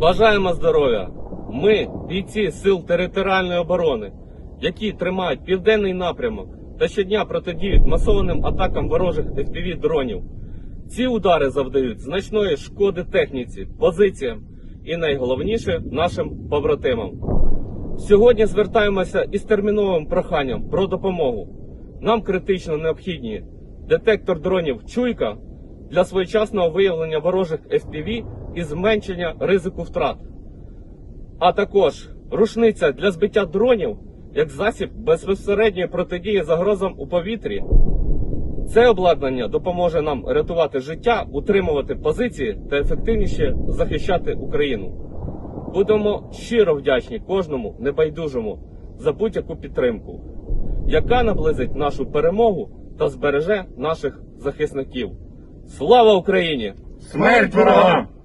Бажаємо здоров'я! Ми, бійці сил територіальної оборони, які тримають південний напрямок та щодня протидіють масованим атакам ворожих fpv дронів. Ці удари завдають значної шкоди техніці, позиціям і найголовніше нашим побратимам. Сьогодні звертаємося із терміновим проханням про допомогу. Нам критично необхідні детектор дронів Чуйка для своєчасного виявлення ворожих FPV і зменшення ризику втрат, а також рушниця для збиття дронів як засіб безпосередньої протидії загрозам у повітрі. Це обладнання допоможе нам рятувати життя, утримувати позиції та ефективніше захищати Україну. Будемо щиро вдячні кожному небайдужому за будь-яку підтримку, яка наблизить нашу перемогу та збереже наших захисників. Слава Україні! Смерть ворогам!